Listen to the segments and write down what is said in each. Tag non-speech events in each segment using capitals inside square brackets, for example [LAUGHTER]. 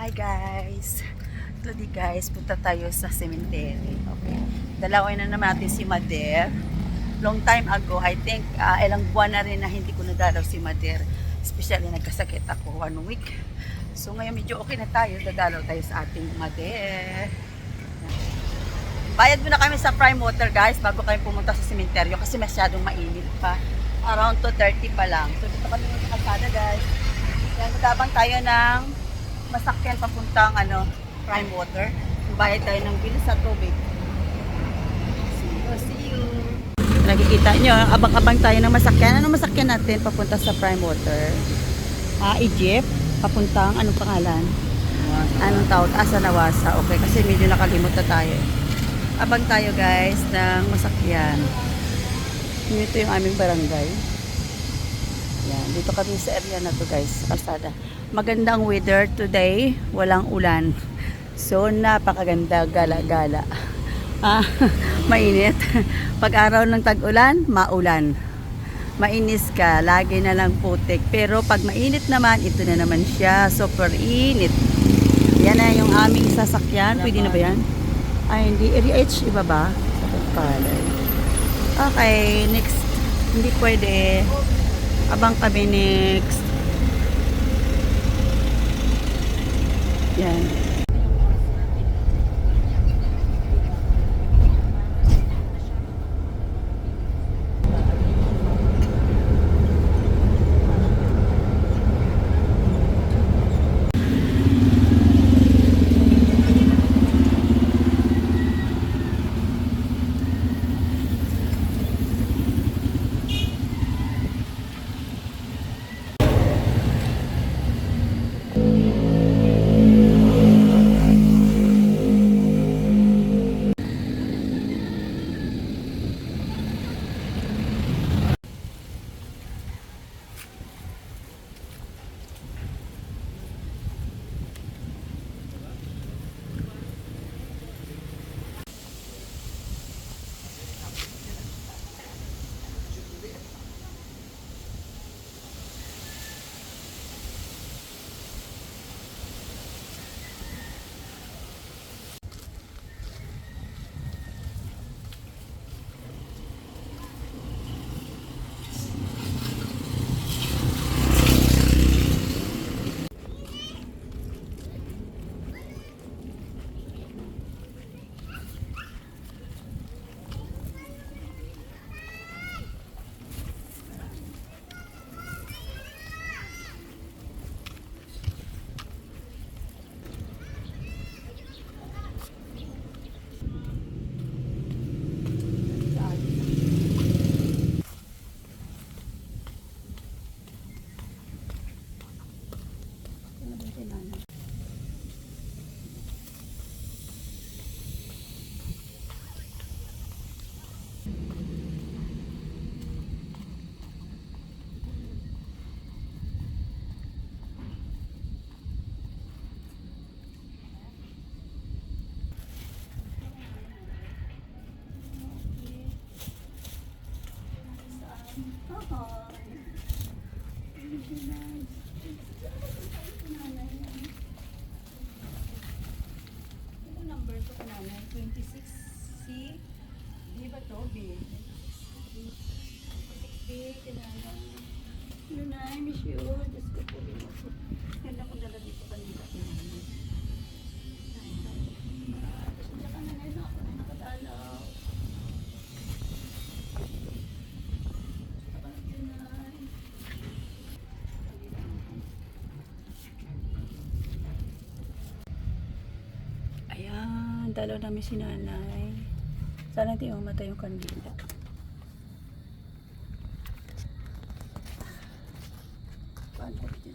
Hi guys! Today guys, punta tayo sa cemetery. Okay. Dalawin na naman natin si Mader. Long time ago, I think ah, ilang buwan na rin na hindi ko nadalaw si Mader. Especially nagkasakit ako one week. So ngayon medyo okay na tayo. Dadalaw tayo sa ating Mader. Bayad muna kami sa prime water guys bago kami pumunta sa sementeryo kasi masyadong mainit pa. Around 2.30 pa lang. So dito kami sa kalsada guys. Yan, magabang tayo ng masakyan papuntang ano, prime water. Bayad tayo ng bill sa tubig. See you, see you. Nakikita nyo, abang-abang tayo ng masakyan. Ano masakyan natin papunta sa prime water? Ah, Egypt. Papuntang, anong pangalan? Anong tawag? Ah, sa Nawasa. Okay, kasi medyo nakalimot na tayo. Abang tayo guys ng masakyan. Ito yung aming barangay. Yan, dito kami sa area na to guys, sa kalsada. Magandang weather today, walang ulan. So, napakaganda, gala-gala. Ah, [LAUGHS] mainit. Pag araw ng tag-ulan, maulan. Mainis ka, lagi na lang putik. Pero pag mainit naman, ito na naman siya, super init. Yan na yung aming sasakyan. Pwede na ba yan? Ay, hindi. Area H, iba ba? Okay, next. Hindi pwede. Abang kami next. Yan. 26C. Di ba to? B. 26B, kinala. Yun na, miss you. Diyos ko po. Ganda Ayan, dalaw namin si nanay. Sana hindi mamatay yung kandila. Paano ko dyan?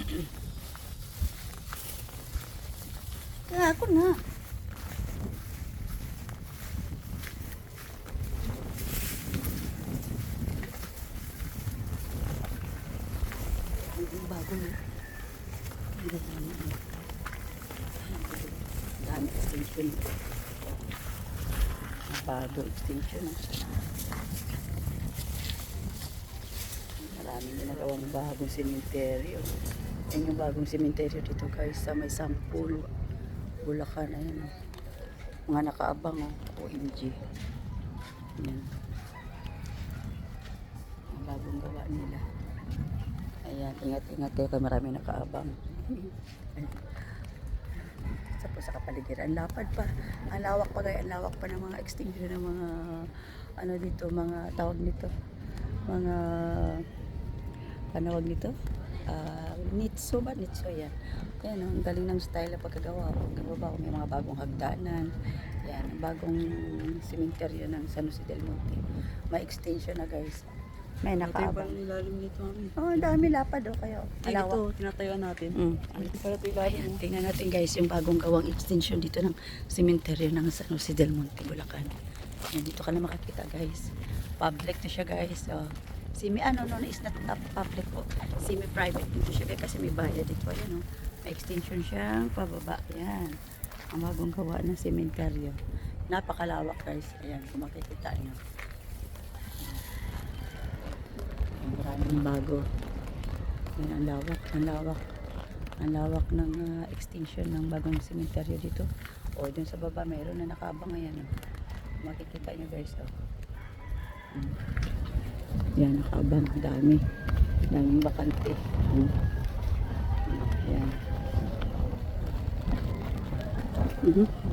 Gago na. Ang bago na. Ang ganda na. Dami extension. Bago extension. Maraming ginagawang bagong simenteryo. Oh. Yan yung bagong sementeryo dito guys sa may Sampul. Bulacan. Ayan. oh. Mga nakaabang oh. OMG. Ayan. Ang bagong gawa nila. Ayan, ingat-ingat kayo kay marami nakaabang. [LAUGHS] Sa po sa kapaligiran. Lapad pa. Ang lawak pa guys. Ang lawak pa ng mga extinction ng mga ano dito, mga tawag nito. Mga panawag nito? Ah, nitso ba? Nitso yan. Yan, oh, ang galing ng style na pagkagawa. Pagkababa, may mga bagong hagdanan. Yan, ang bagong cemetery ng San Jose del Monte. May extension na guys. May Ito yung nakaabang. ilalim nito. mami. Oh, ang dami lapad oh kayo. Ay, Malawak. ito, tinatayuan natin. Mm. Pala ito ilalim. Ayan, tingnan natin guys yung bagong gawang extension dito ng cemetery ng San Jose del Monte, Bulacan. Ayan, dito ka na makakita guys. Public na siya guys. Oh. Semi, ano, no, is not public po. Semi-private dito siya guys kasi may bayad dito. Ayan, oh. May extension siyang pababa. Ayan. Ang bagong gawa ng cemetery. Napakalawak guys. Ayan, kung makikita niyo. Ayan, Maraming bago. Ayan, ang lawak, ang lawak. Ang lawak ng ah, extension ng bagong sementeryo dito. O, dun sa baba, mayroon na nakaabang ayan. Oh. Makikita nyo guys, oh. Yan, nakaabang. Dami. Daming bakante. Mm. Yan. Mhm.